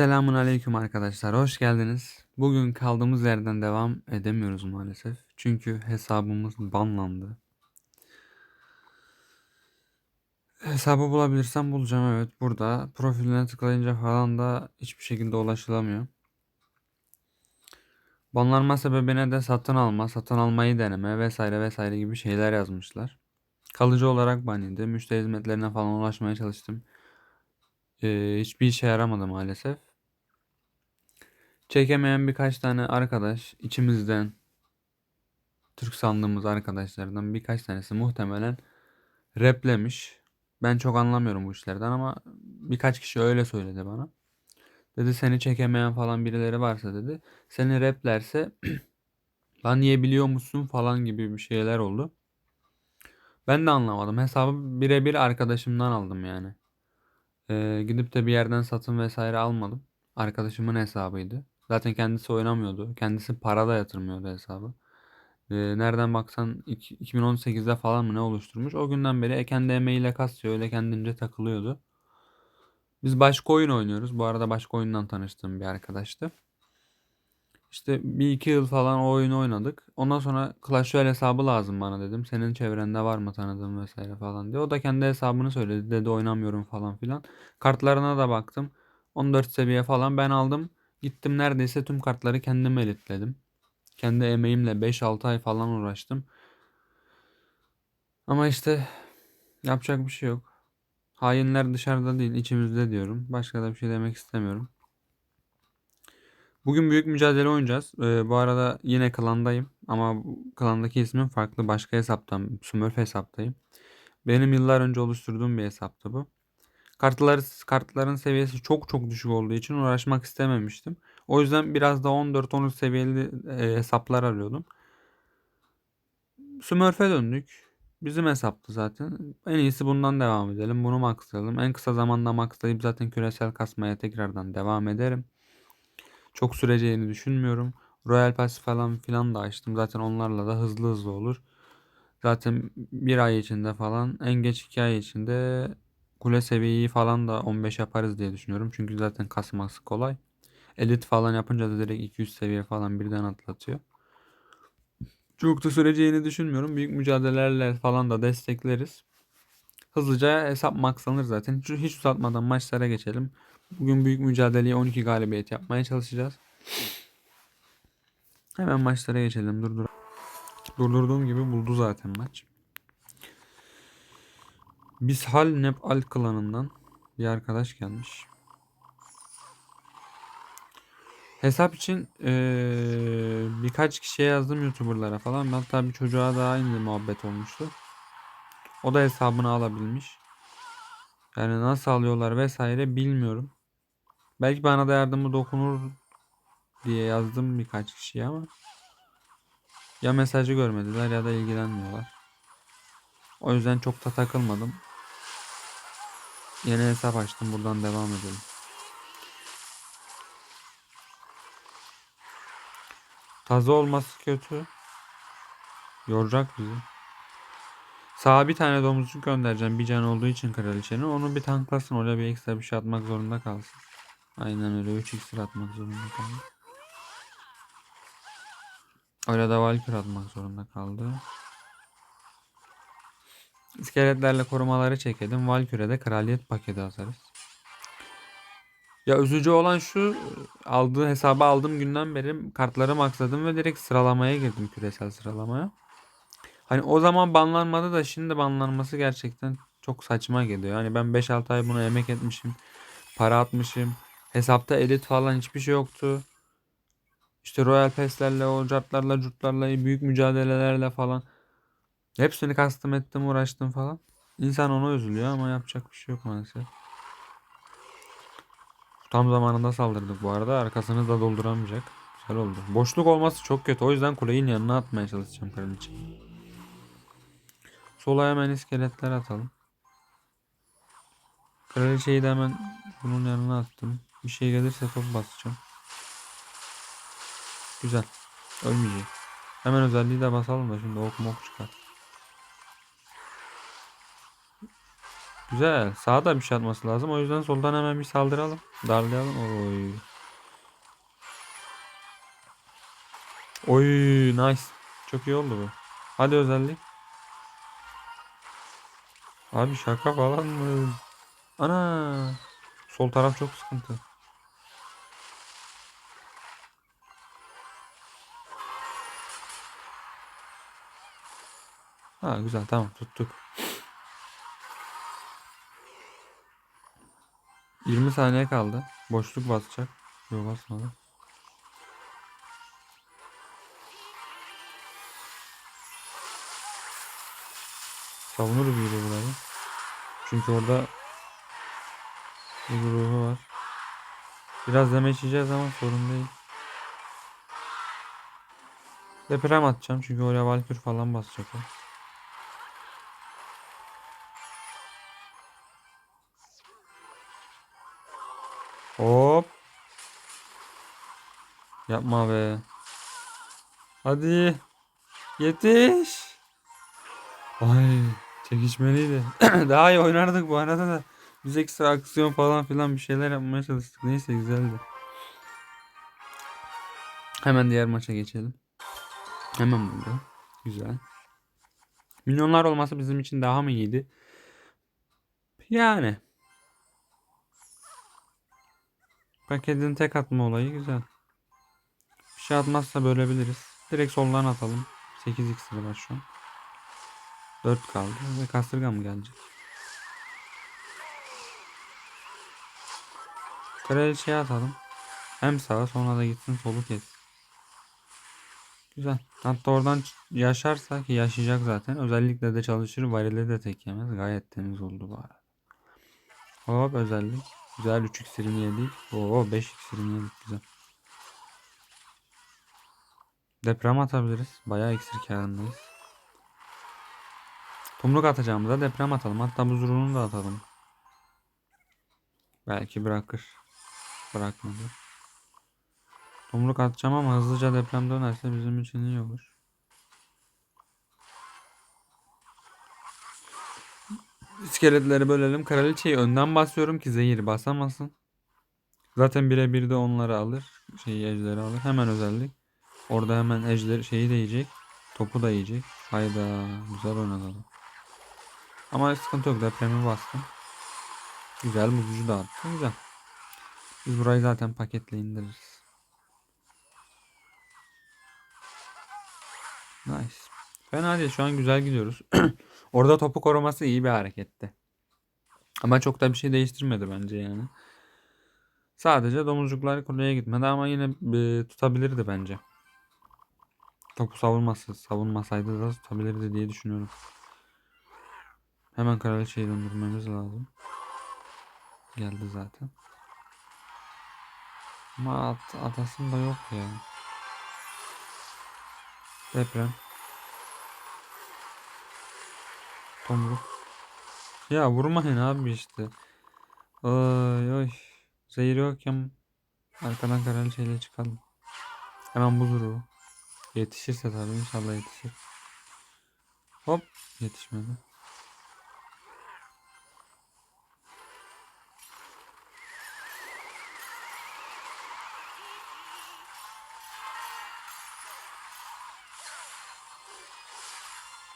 Selamun aleyküm arkadaşlar, hoş geldiniz. Bugün kaldığımız yerden devam edemiyoruz maalesef. Çünkü hesabımız banlandı. Hesabı bulabilirsem bulacağım evet burada. Profiline tıklayınca falan da hiçbir şekilde ulaşılamıyor. Banlanma sebebine de satın alma, satın almayı deneme vesaire vesaire gibi şeyler yazmışlar. Kalıcı olarak ban yedi. Müşteri hizmetlerine falan ulaşmaya çalıştım. Hiçbir işe yaramadı maalesef. Çekemeyen birkaç tane arkadaş içimizden Türk sandığımız arkadaşlardan birkaç tanesi muhtemelen replemiş. Ben çok anlamıyorum bu işlerden ama birkaç kişi öyle söyledi bana. Dedi seni çekemeyen falan birileri varsa dedi. Seni replerse lan yiyebiliyor musun falan gibi bir şeyler oldu. Ben de anlamadım. Hesabı birebir arkadaşımdan aldım yani. Ee, gidip de bir yerden satın vesaire almadım. Arkadaşımın hesabıydı. Zaten kendisi oynamıyordu. Kendisi para da yatırmıyordu hesabı. Ee, nereden baksan iki- 2018'de falan mı ne oluşturmuş. O günden beri e, kendi emeğiyle kasıyor. Öyle kendince takılıyordu. Biz başka oyun oynuyoruz. Bu arada başka oyundan tanıştığım bir arkadaştı. İşte bir iki yıl falan o oyunu oynadık. Ondan sonra Clash Royale hesabı lazım bana dedim. Senin çevrende var mı tanıdığın vesaire falan diye. O da kendi hesabını söyledi. Dedi oynamıyorum falan filan. Kartlarına da baktım. 14 seviye falan ben aldım. Gittim neredeyse tüm kartları kendim elitledim. Kendi emeğimle 5-6 ay falan uğraştım. Ama işte yapacak bir şey yok. Hainler dışarıda değil, içimizde diyorum. Başka da bir şey demek istemiyorum. Bugün büyük mücadele oynayacağız. Ee, bu arada yine klandayım. Ama klandaki ismim farklı. Başka hesaptan, Smurf hesaptayım. Benim yıllar önce oluşturduğum bir hesaptı bu. Kartlar, kartların seviyesi çok çok düşük olduğu için uğraşmak istememiştim. O yüzden biraz da 14-13 seviyeli e, hesaplar arıyordum. Smurf'e döndük. Bizim hesaptı zaten. En iyisi bundan devam edelim. Bunu maxlayalım. En kısa zamanda maxlayıp zaten küresel kasmaya tekrardan devam ederim. Çok süreceğini düşünmüyorum. Royal Pass falan filan da açtım. Zaten onlarla da hızlı hızlı olur. Zaten bir ay içinde falan en geç iki ay içinde kule seviyeyi falan da 15 yaparız diye düşünüyorum. Çünkü zaten kasması kolay. Elit falan yapınca da direkt 200 seviye falan birden atlatıyor. Çok da süreceğini düşünmüyorum. Büyük mücadelelerle falan da destekleriz. Hızlıca hesap maxlanır zaten. Hiç, uzatmadan maçlara geçelim. Bugün büyük mücadeleye 12 galibiyet yapmaya çalışacağız. Hemen maçlara geçelim. Durdur. Durdurduğum gibi buldu zaten maç. Bishal Nepal klanından bir arkadaş gelmiş. Hesap için eee, birkaç kişiye yazdım YouTuber'lara falan. Hatta bir çocuğa daha aynı muhabbet olmuştu. O da hesabını alabilmiş. Yani nasıl alıyorlar vesaire bilmiyorum. Belki bana da yardımı dokunur diye yazdım birkaç kişiye ama ya mesajı görmediler ya da ilgilenmiyorlar. O yüzden çok da takılmadım. Yeni hesap açtım. Buradan devam edelim. Taze olması kötü. Yoracak bizi. Sağa bir tane domuzcuk göndereceğim. Bir can olduğu için kraliçenin. Onu bir tanklasın. Oraya bir ekstra bir şey atmak zorunda kalsın. Aynen öyle. 3 iksir atmak zorunda kaldı. Öyle de Valkyrie atmak zorunda kaldı. İskeletlerle korumaları çekelim. Valkyrie'de kraliyet paketi atarız. Ya üzücü olan şu aldığı hesabı aldığım günden beri kartları maksadım ve direkt sıralamaya girdim küresel sıralamaya. Hani o zaman banlanmadı da şimdi banlanması gerçekten çok saçma geliyor. Hani ben 5-6 ay buna emek etmişim. Para atmışım. Hesapta elit falan hiçbir şey yoktu. İşte Royal Pass'lerle, o cartlarla, büyük mücadelelerle falan. Hepsini custom ettim, uğraştım falan. İnsan ona üzülüyor ama yapacak bir şey yok maalesef. Tam zamanında saldırdık bu arada. Arkasını da dolduramayacak. Güzel oldu. Boşluk olması çok kötü. O yüzden kuleyin yanına atmaya çalışacağım kraliçe. Sola hemen iskeletler atalım. Kraliçeyi de hemen bunun yanına attım. Bir şey gelirse top basacağım. Güzel. Ölmeyecek. Hemen özelliği de basalım da şimdi ok mok çıkar. Güzel. Sağda bir şey atması lazım. O yüzden soldan hemen bir saldıralım. Darlayalım. Oy. Oy nice. Çok iyi oldu bu. Hadi özellik. Abi şaka falan mı? Ana. Sol taraf çok sıkıntı. Ha güzel tamam tuttuk. 20 saniye kaldı. Boşluk basacak. Yok basmadı. Savunuruz gibi burayı. Çünkü orada bir ruhu var. Biraz deme içeceğiz ama sorun değil. Deprem atacağım çünkü oraya Valkür falan basacak o. Hop. Yapma be. Hadi. Yetiş. Ay çekişmeliydi. Daha iyi oynardık bu arada da. Biz ekstra aksiyon falan filan bir şeyler yapmaya çalıştık. Neyse güzeldi. Hemen diğer maça geçelim. Hemen burada. Güzel. Milyonlar olması bizim için daha mı iyiydi? Yani. Paketin tek atma olayı güzel. Bir şey atmazsa bölebiliriz. Direkt soldan atalım. 8 iksiri var şu an. 4 kaldı ve kasırga mı gelecek? Kraliçeye atalım. Hem sağa sonra da gitsin solu kes. Güzel. Hatta oradan yaşarsa ki yaşayacak zaten. Özellikle de çalışır. Varile de tek yemez. Gayet temiz oldu bu arada. Hop özellik. Güzel 3 iksirini yedik. Oo 5 iksirini yedik güzel. Deprem atabiliriz. Bayağı iksir kârındayız. Tomruk atacağımıza deprem atalım. Hatta buzurunu da atalım. Belki bırakır. Bırakmadı. Tomruk atacağım ama hızlıca deprem dönerse bizim için iyi olur. İskeletleri bölelim. Kraliçeyi önden basıyorum ki zehir basamasın. Zaten birebir de onları alır. Şeyi ejderi alır. Hemen özellik. Orada hemen ejder şeyi de yiyecek. Topu da yiyecek. Hayda. Güzel oynadı. Ama sıkıntı yok. Depremi bastım. Güzel bozucu da attı. Güzel. Biz burayı zaten paketle indiririz. Nice. Fena değil. Şu an güzel gidiyoruz. Orada topu koruması iyi bir hareketti. Ama çok da bir şey değiştirmedi bence yani. Sadece domuzcuklar kuleye gitmedi ama yine e, tutabilirdi bence. Topu savunması, savunmasaydı da tutabilirdi diye düşünüyorum. Hemen kraliçeyi döndürmemiz lazım. Geldi zaten. Ama at, atasım da yok ya. Deprem. Tomruk. Ya vurmayın abi işte. Ay ay. Zehir yokken arkadan kraliçeyle çıkalım. Hemen buzuru. Yetişirse tabii inşallah yetişir. Hop yetişmedi.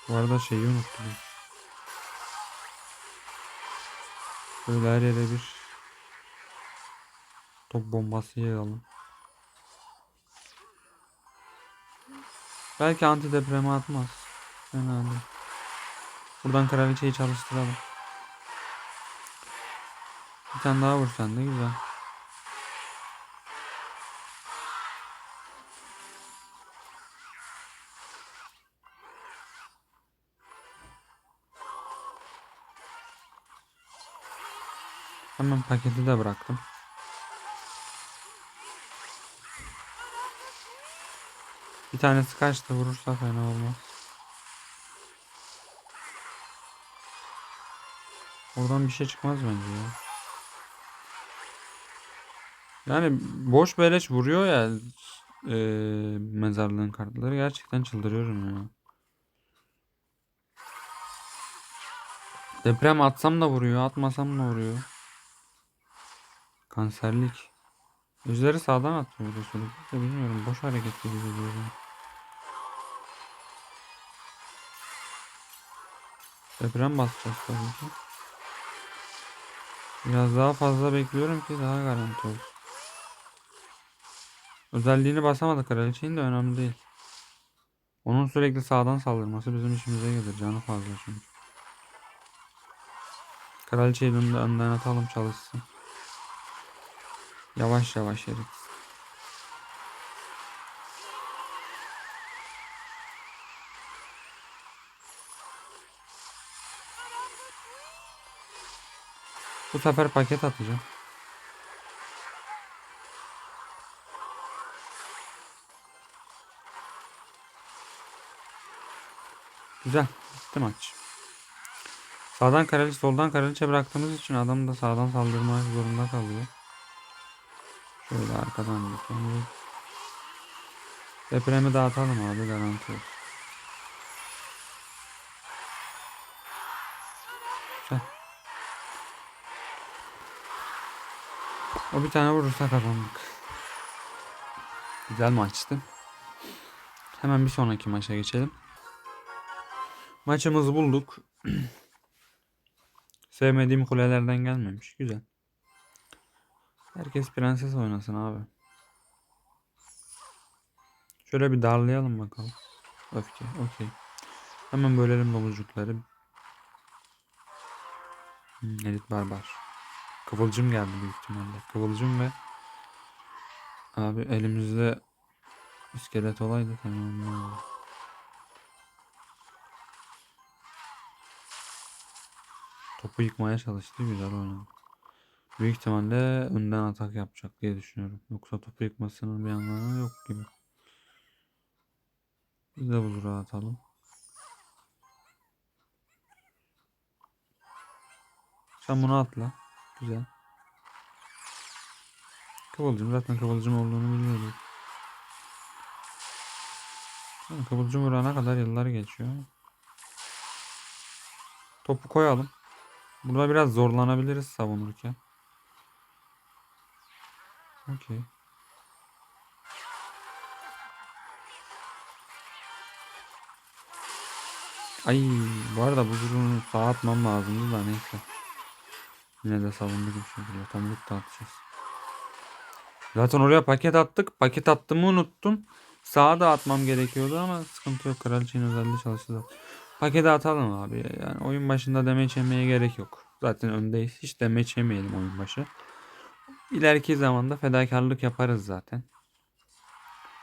Bu arada şeyi unuttum. Böyle her yere bir top bombası yayalım. Belki anti depremi atmaz. Fena değil. Buradan kraliçeyi çalıştıralım. Bir tane daha vursan da güzel. Hemen paketi de bıraktım. Bir tanesi kaçtı vurursa fena olmaz. Oradan bir şey çıkmaz bence ya. Yani boş beleş vuruyor ya eee mezarlığın kartları gerçekten çıldırıyorum ya. Deprem atsam da vuruyor, atmasam da vuruyor. Kanserlik. Yüzleri sağdan atıyor da sürekli. Bilmiyorum boş hareket gibi geliyor. Deprem basacağız tabii ki. Biraz daha fazla bekliyorum ki daha garanti olsun. Özelliğini basamadık kraliçenin de önemli değil. Onun sürekli sağdan saldırması bizim işimize gelir. Canı fazla çünkü. Kraliçeyi de önden, önden atalım çalışsın. Yavaş yavaş erit. Bu sefer paket atacağım. Güzel. Bitti maç. Sağdan kraliçe, soldan kraliçe bıraktığımız için adam da sağdan saldırmak zorunda kalıyor. Şöyle arkadan bakalım. Depremi dağıtalım abi garanti olsun. O bir tane vurursa kazandık. Güzel maçtı. Hemen bir sonraki maça geçelim. Maçımızı bulduk. Sevmediğim kulelerden gelmemiş. Güzel. Herkes prenses oynasın abi. Şöyle bir darlayalım bakalım. Öfke. Okey. Hemen bölelim domuzcukları. Hmm, elit barbar. Kıvılcım geldi büyük ihtimalle. Kıvılcım ve abi elimizde iskelet olaydı tamam. Topu yıkmaya çalıştı. Güzel oynadı. Büyük ihtimalle önden atak yapacak diye düşünüyorum. Yoksa topu yıkmasının bir anlamı yok gibi. Biz de buzura atalım. Sen bunu atla. Güzel. Kıvılcım zaten kıvılcım olduğunu biliyorduk. Yani Kıvılcım vurana kadar yıllar geçiyor. Topu koyalım. Burada biraz zorlanabiliriz savunurken. Okey. Ay bu arada bu durumu sağa atmam lazımdı da neyse. Yine de savunduk bir şekilde. Tomruk da atacağız. Zaten oraya paket attık. Paket attığımı unuttum. Sağa da atmam gerekiyordu ama sıkıntı yok. Kraliçenin özelliği çalıştı. Paketi atalım abi. Yani oyun başında demeç yemeye gerek yok. Zaten öndeyiz. Hiç demeç yemeyelim oyun başı. İleriki zamanda fedakarlık yaparız zaten.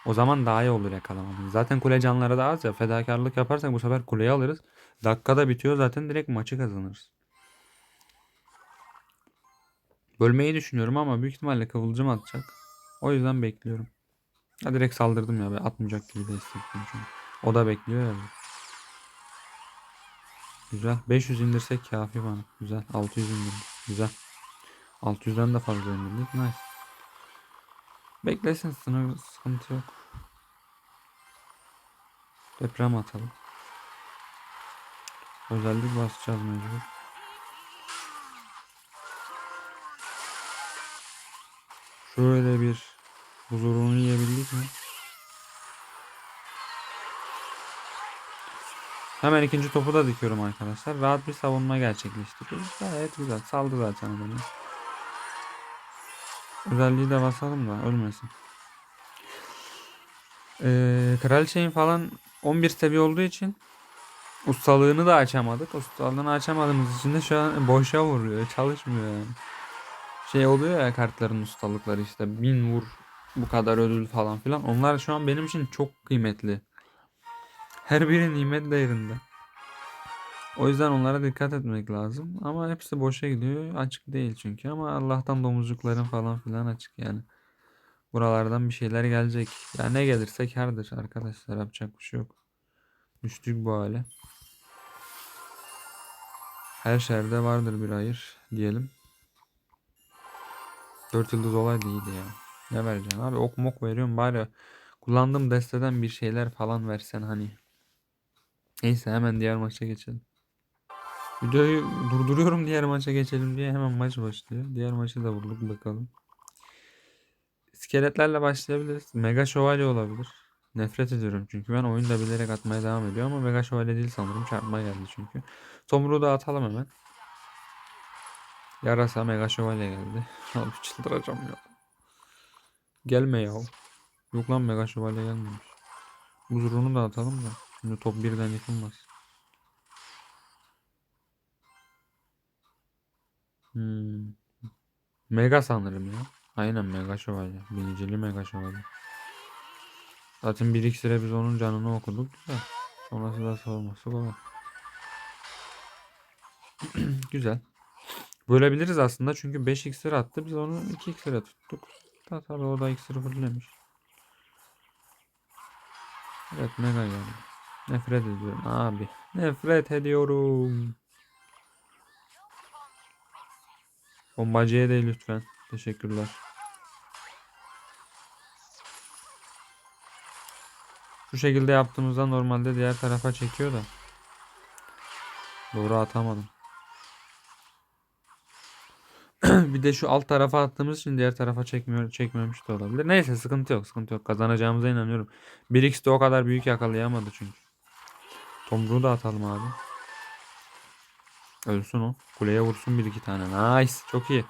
O zaman daha iyi olur yakalamamız. Zaten kule canları da az ya. Fedakarlık yaparsak bu sefer kuleyi alırız. Dakikada bitiyor zaten direkt maçı kazanırız. Bölmeyi düşünüyorum ama büyük ihtimalle kıvılcım atacak. O yüzden bekliyorum. Ya direkt saldırdım ya. Atmayacak gibi de hissettim çünkü. O da bekliyor ya. Güzel. 500 indirsek kafi bana. Güzel. 600 indirdik. Güzel. 600'den de fazla indirdik. Nice. Beklesin sınır sıkıntı yok. Deprem atalım. Özellik basacağız mecbur. Şöyle bir huzurunu yiyebildik mi? Hemen ikinci topu da dikiyorum arkadaşlar. Rahat bir savunma gerçekleştiriyoruz. Gayet güzel. Saldı zaten adamı. Özelliği de basalım da ölmesin. Ee, Kraliçeyin falan 11 seviye olduğu için ustalığını da açamadık. Ustalığını açamadığımız için de şu an boşa vuruyor. Çalışmıyor yani. Şey oluyor ya kartların ustalıkları işte bin vur bu kadar ödül falan filan. Onlar şu an benim için çok kıymetli. Her biri nimet değerinde. O yüzden onlara dikkat etmek lazım. Ama hepsi boşa gidiyor. Açık değil çünkü. Ama Allah'tan domuzcukların falan filan açık yani. Buralardan bir şeyler gelecek. Ya ne gelirse kardır arkadaşlar. Yapacak bir şey yok. Düştük bu hale. Her şerde vardır bir hayır diyelim. 4 yıldız olaydı iyiydi ya. Ne vereceksin abi ok mok veriyorum bari kullandığım desteden bir şeyler falan versen hani. Neyse hemen diğer maça geçelim. Videoyu durduruyorum diğer maça geçelim diye hemen maç başlıyor. Diğer maçı da vurduk bakalım. İskeletlerle başlayabiliriz. Mega şövalye olabilir. Nefret ediyorum çünkü ben oyunda bilerek atmaya devam ediyor ama mega şövalye değil sanırım. Çarpma geldi çünkü. Tomruğu da atalım hemen. Yarasa mega şövalye geldi. Abi çıldıracağım ya. Gelme ya. Yok lan mega şövalye gelmemiş. Buzurunu da atalım da. Şimdi top birden yıkılmaz. Hmm. Mega sanırım ya. Aynen mega şövalye. Binicili mega şövalye. Zaten bir iksire biz onun canını okuduk da. Sonrası da savunması kolay. Güzel. Bölebiliriz aslında çünkü 5 iksir attı. Biz onu 2 iksire tuttuk. Ta tabii o da iksiri fullemiş. Evet mega geldi. Nefret ediyorum abi. Nefret ediyorum. Bombacıya değil lütfen. Teşekkürler. Şu şekilde yaptığımızda normalde diğer tarafa çekiyor da. Doğru atamadım. bir de şu alt tarafa attığımız için diğer tarafa çekmiyor, çekmemiş de olabilir. Neyse sıkıntı yok sıkıntı yok. Kazanacağımıza inanıyorum. 1x de o kadar büyük yakalayamadı çünkü. Tomruğu da atalım abi. Ölsün o. Kuleye vursun bir iki tane. Nice. Çok iyi.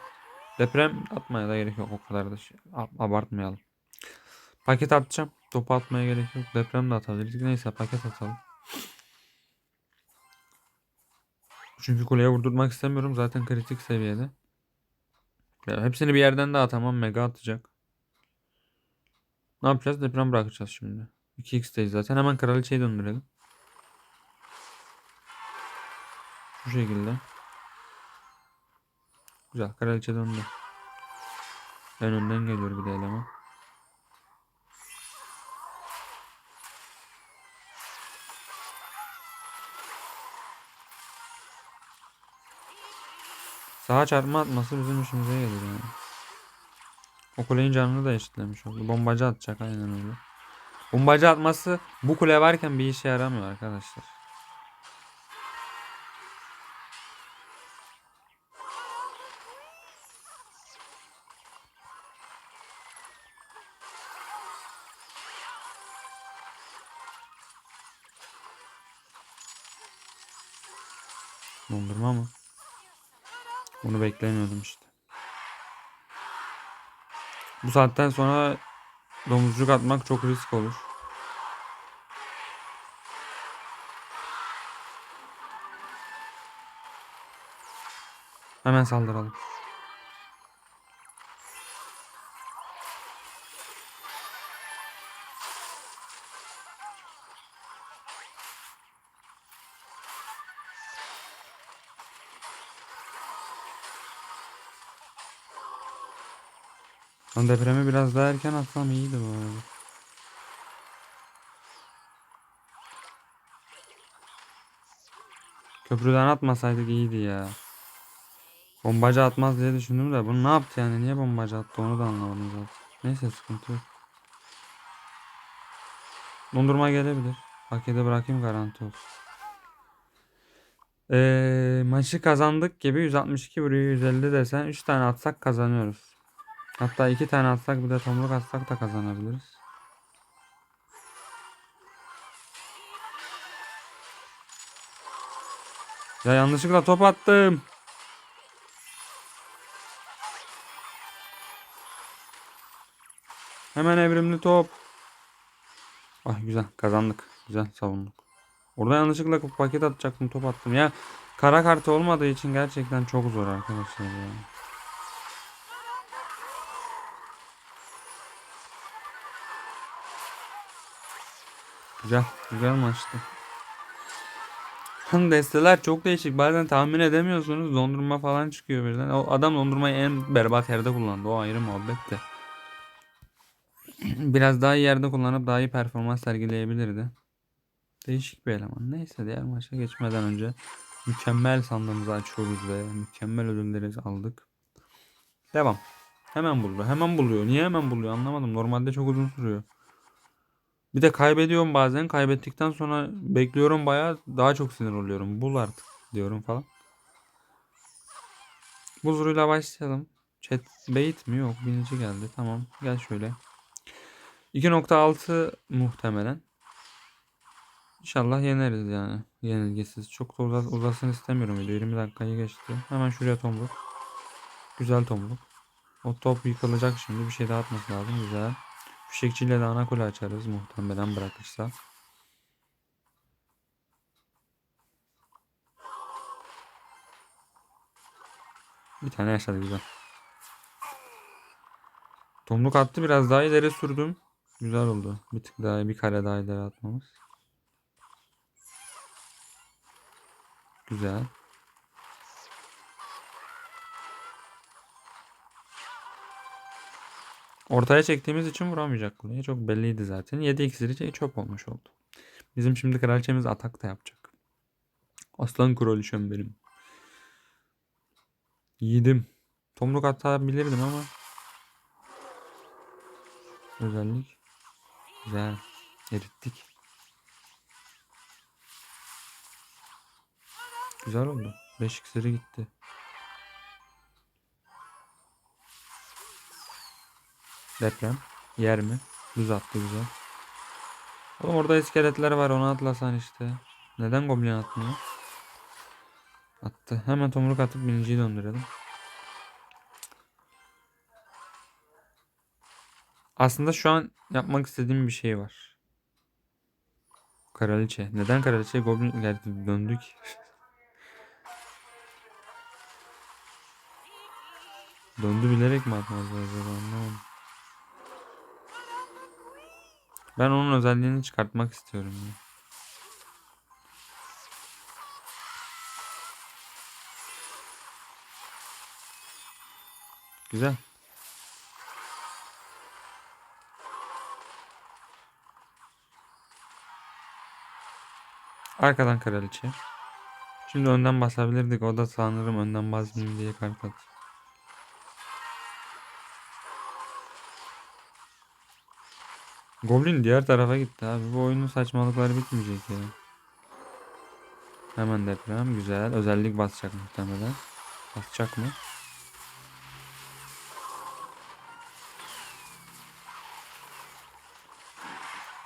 Deprem atmaya da gerek yok. O kadar da şey, abartmayalım. Paket atacağım. Topu atmaya gerek yok. Deprem de atabiliriz. Neyse paket atalım. Çünkü kuleye vurdurmak istemiyorum. Zaten kritik seviyede. Ya hepsini bir yerden de atamam. Mega atacak. Ne yapacağız? Deprem bırakacağız şimdi. 2x'teyiz zaten. Hemen kraliçeyi döndürelim. Şu şekilde. Güzel. Kraliçe döndü. En önden geliyor bir de eleman. Sağa çarpma atması bizim işimize gelir yani. O kulenin canını da eşitlemiş oldu. Bombacı atacak aynen öyle. Bombacı atması bu kule varken bir işe yaramıyor arkadaşlar. Dondurma mı? Bunu beklemiyordum işte. Bu saatten sonra domuzcuk atmak çok risk olur. Hemen saldıralım. Lan depremi biraz daha erken atsam iyiydi bu arada. Köprüden atmasaydık iyiydi ya. Bombacı atmaz diye düşündüm de bunu ne yaptı yani? Niye bombacı attı onu da anlamadım zaten. Neyse sıkıntı yok. Dondurma gelebilir. Pakete bırakayım garanti olsun. Ee, maçı kazandık gibi 162 vuruyor 150 desen 3 tane atsak kazanıyoruz. Hatta 2 tane atsak bir de tomruk atsak da kazanabiliriz. Ya yanlışlıkla top attım. Hemen evrimli top. Ah güzel kazandık. Güzel savunduk. Orada yanlışlıkla paket atacaktım top attım. Ya kara kartı olmadığı için gerçekten çok zor arkadaşlar ya. Güzel. Güzel maçtı. Desteler çok değişik. Bazen tahmin edemiyorsunuz. Dondurma falan çıkıyor birden. O adam dondurmayı en berbat yerde kullandı. O ayrı muhabbet de. Biraz daha iyi yerde kullanıp daha iyi performans sergileyebilirdi. Değişik bir eleman. Neyse diğer maça geçmeden önce mükemmel sandığımızı açıyoruz ve mükemmel ödülleri aldık. Devam. Hemen buluyor. Hemen buluyor. Niye hemen buluyor anlamadım. Normalde çok uzun sürüyor. Bir de kaybediyorum bazen. Kaybettikten sonra bekliyorum bayağı daha çok sinir oluyorum. Bul artık. diyorum falan. Buzuruyla başlayalım. Chat bait mi? Yok. Binici geldi. Tamam. Gel şöyle. 2.6 muhtemelen. İnşallah yeneriz yani. Yenilgisiz. Çok da uzas uzasın istemiyorum video. 20 dakikayı geçti. Hemen şuraya tomruk. Güzel tomruk. O top yıkılacak şimdi. Bir şey daha atması lazım. Güzel. Fişekçiyle de ana kule açarız muhtemelen bırakırsa. Bir tane yaşadı güzel. Tomruk attı biraz daha ileri sürdüm. Güzel oldu. Bir tık daha bir kare daha ileri atmamız. Güzel. Ortaya çektiğimiz için vuramayacak kuleye. Çok belliydi zaten. 7 iksiri çöp olmuş oldu. Bizim şimdi kraliçemiz atak da yapacak. Aslan kraliçem benim. Yiğidim. Tomruk atabilirdim ama. Özellik. Güzel. Erittik. Güzel oldu. 5 iksiri gitti. Deprem. Yer mi? Düz attı güzel. Oğlum orada iskeletler var onu atlasan işte. Neden goblin atmıyor? Attı. Hemen tomruk atıp biniciyi döndürelim. Aslında şu an yapmak istediğim bir şey var. Kraliçe. Neden kraliçe? Goblin geldi döndük. Döndü bilerek mi atmazlar acaba anlamadım. Ben onun özelliğini çıkartmak istiyorum. Güzel. Arkadan kraliçe. Şimdi önden basabilirdik. O da sanırım önden basmayayım diye kart attı. Goblin diğer tarafa gitti abi. Bu oyunun saçmalıkları bitmeyecek ya. Hemen deprem. Güzel. Özellik basacak muhtemelen. Basacak mı?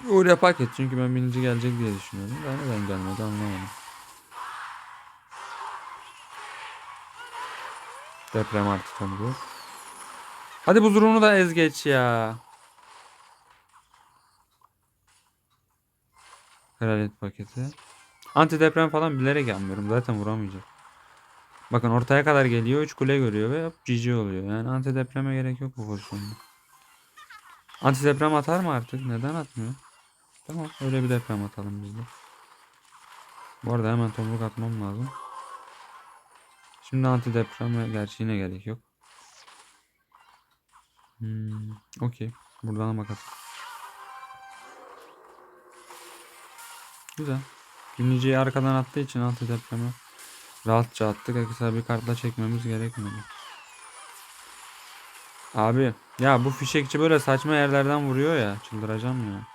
Uğur'a paket çünkü ben birinci gelecek diye düşünüyordum. Ben neden gelmedi anlamadım. Deprem artı tomru. Hadi bu durumunu da ez geç ya. Kraliyet paketi. Antideprem falan bilerek yapmıyorum. Zaten vuramayacak. Bakın ortaya kadar geliyor. 3 kule görüyor ve GG oluyor. Yani antidepreme gerek yok bu pozisyonda. Antideprem atar mı artık? Neden atmıyor? Tamam öyle bir deprem atalım biz de. Bu arada hemen tomruk atmam lazım. Şimdi antidepreme gerçi yine gerek yok. Hmm, Okey. Buradan bakalım. Güzel. Günlüceyi arkadan attığı için antidepreme rahatça attık. Ekstra bir kartla çekmemiz gerekmedi. Abi ya bu fişekçi böyle saçma yerlerden vuruyor ya. Çıldıracağım ya.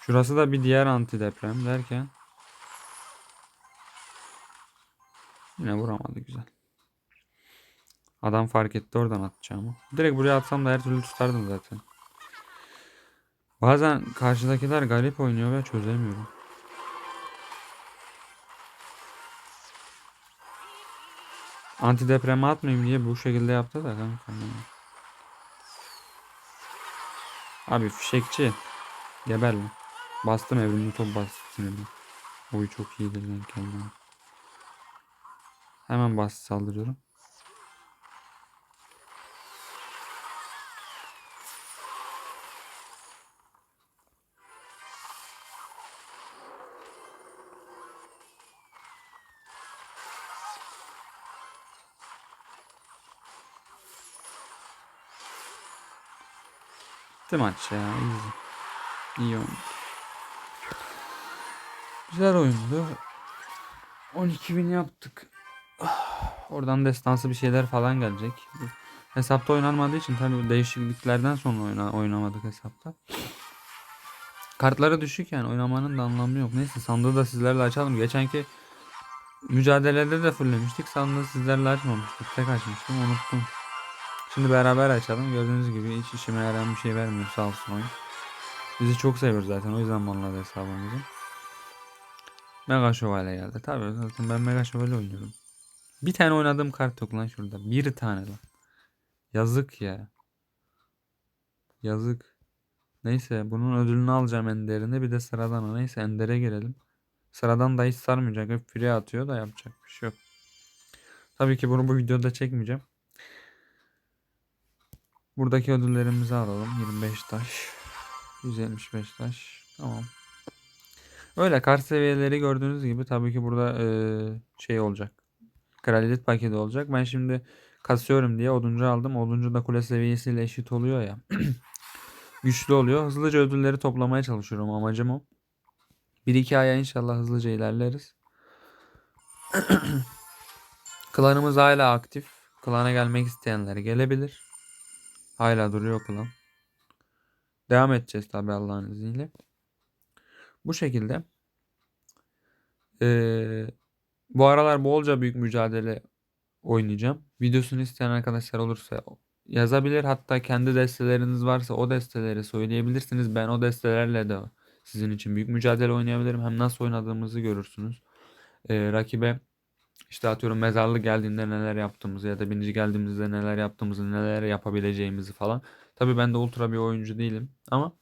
Şurası da bir diğer antideprem derken. Yine vuramadı güzel. Adam fark etti oradan atacağımı. Direkt buraya atsam da her türlü tutardım zaten. Bazen karşıdakiler garip oynuyor ve çözemiyorum. Antideprem atmayayım diye bu şekilde yaptı da kanka. Abi fişekçi. Geber lan. Bastım evrimli top bastı sinirli. Oy çok iyidir lan kendine. Hemen bas saldırıyorum. Bitti maç ya. Easy. İyi oyun. Güzel oyundu. 12.000 yaptık. Oradan destansı bir şeyler falan gelecek. Hesapta oynanmadığı için tabii değişikliklerden sonra oyna, oynamadık hesapta. Kartları düşük yani oynamanın da anlamı yok. Neyse sandığı da sizlerle açalım. Geçenki mücadelede de fulllemiştik. Sandığı sizlerle açmamıştık. Tek açmıştım. Unuttum. Şimdi beraber açalım. Gördüğünüz gibi hiç işime yarayan bir şey vermiyor sağ olsun oyun. Bizi çok seviyor zaten. O yüzden banladı hesabımızı. Mega Şövalye geldi. Tabii zaten ben Mega Şövalye oynuyorum. Bir tane oynadığım kart yok lan şurada. Bir tane lan. Yazık ya. Yazık. Neyse bunun ödülünü alacağım Ender'ine bir de sıradan. Neyse Ender'e girelim. Sıradan da hiç sarmayacak. Hep free atıyor da yapacak bir şey yok. Tabii ki bunu bu videoda çekmeyeceğim. Buradaki ödüllerimizi alalım. 25 taş. 175 taş. Tamam. Öyle kart seviyeleri gördüğünüz gibi tabii ki burada eee, şey olacak. Kraliyet paketi olacak. Ben şimdi kasıyorum diye oduncu aldım. Oduncu da kule seviyesiyle eşit oluyor ya. Güçlü oluyor. Hızlıca ödülleri toplamaya çalışıyorum. Amacım o. 1-2 aya inşallah hızlıca ilerleriz. Klanımız hala aktif. Klana gelmek isteyenler gelebilir. Hala duruyor klan. Devam edeceğiz tabi Allah'ın izniyle. Bu şekilde. Ee, bu aralar bolca büyük mücadele oynayacağım. Videosunu isteyen arkadaşlar olursa yazabilir. Hatta kendi desteleriniz varsa o desteleri söyleyebilirsiniz. Ben o destelerle de sizin için büyük mücadele oynayabilirim. Hem nasıl oynadığımızı görürsünüz. Ee, rakibe işte atıyorum mezarlı geldiğinde neler yaptığımızı ya da birinci geldiğimizde neler yaptığımızı, neler yapabileceğimizi falan. Tabii ben de ultra bir oyuncu değilim ama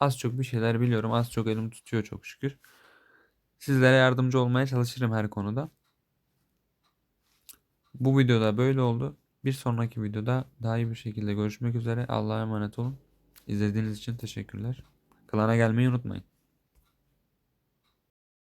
az çok bir şeyler biliyorum. Az çok elim tutuyor çok şükür. Sizlere yardımcı olmaya çalışırım her konuda. Bu videoda böyle oldu. Bir sonraki videoda daha iyi bir şekilde görüşmek üzere. Allah'a emanet olun. İzlediğiniz için teşekkürler. Klana gelmeyi unutmayın.